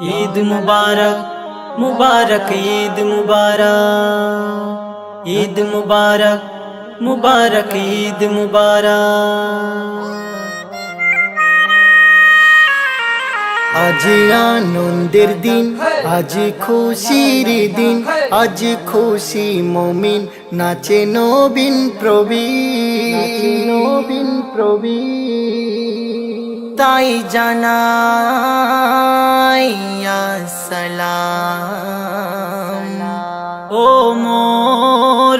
ঈদ মুবারক মুবারক, ঈদ মুবারক ঈদ মুবারক মুবারক, ঈদ মুবারক। আজ আনন্দের দিন, আজ খুশির দিন, আজ খুশি মমিন, নাচে নবীন প্রবীণ। নবীন প্রবীণ। তাই জানাইয়া সালাম। ও মোর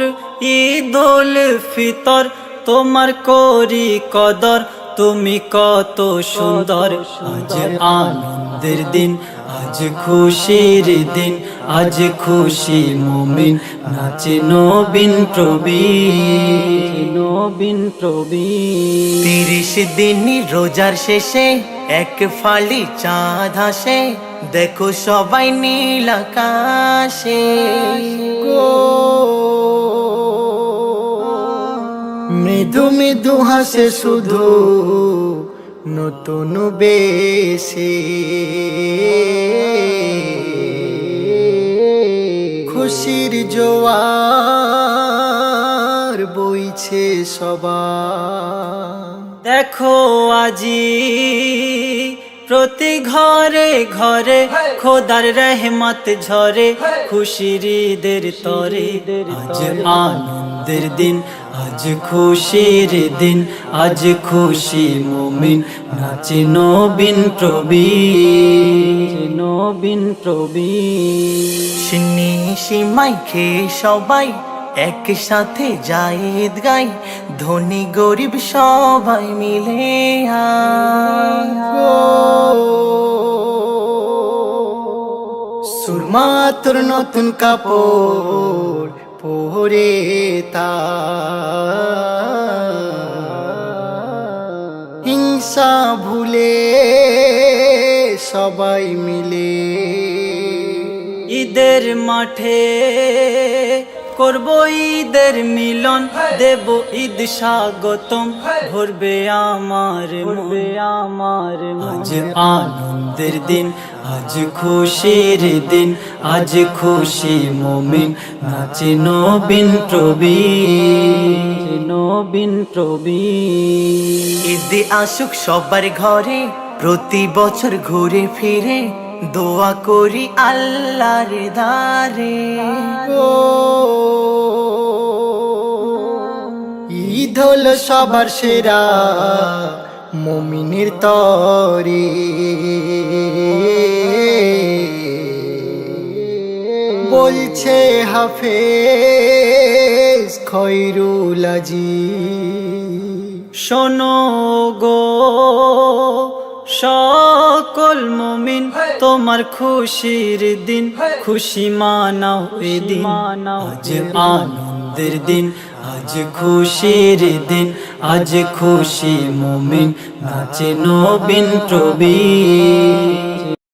ঈদুল ফিতর তোমার করি কদর তুমি কত সুন্দর। আজ আনন্দের দিন আজ খুশির দিন আজ খুশি মুমিন নাচে নবীন প্রবীণ। নবীন প্রবীণ। তিরিশ দিন রোজার শেষে এক ফালি চাঁদ হাসে দেখো সবাই নীল আকাশে। মৃদু মৃদু হাসে শুধু নতুন বেশে। খুশির জোয়ার বইছে সবার। দেখো আজি প্রতি ঘরে ঘরে খোদার রহমত ঝরে, খুশির ঈদের তরে, আজ আনন্দের দিন আজ খুশির দিন আজ খুশি মুমিন নাচে নবীন প্রবীণ। নবীন প্রবীণ। সিন্নি সীমাই খেয়ে সবাই একসাথে যায় ঈদ গাই ধনী গরিব সবাই মিলে সুরমা তোর নতুন কাপড় পরে তা হিংসা ভুলে সবাই মিলে ঈদের মাঠে করব ঈদের মিলন দেব ঈদ স্বাগতম ভরবে আমার ভরবে আমার আজ আনন্দের দিন আজ খুশির দিন আজ খুশি মুমিন নাচে নবীন প্রবীণ। নবীন প্রবীণ। ঈদে আসুক সবার ঘরে প্রতি বছর ঘুরে ফিরে দোয়া করি আল্লাহর দারে ঈদ হল সবার সেরা মমিনের তরে। বলছে হাফেজ খৈরুল শোনো গো সকল মুমিন তোমার খুশির দিন খুশি মানাও এদিন আজ আনন্দের দিন আজ খুশির দিন আজ খুশি মুমিন নাচে নবীন প্রবীণ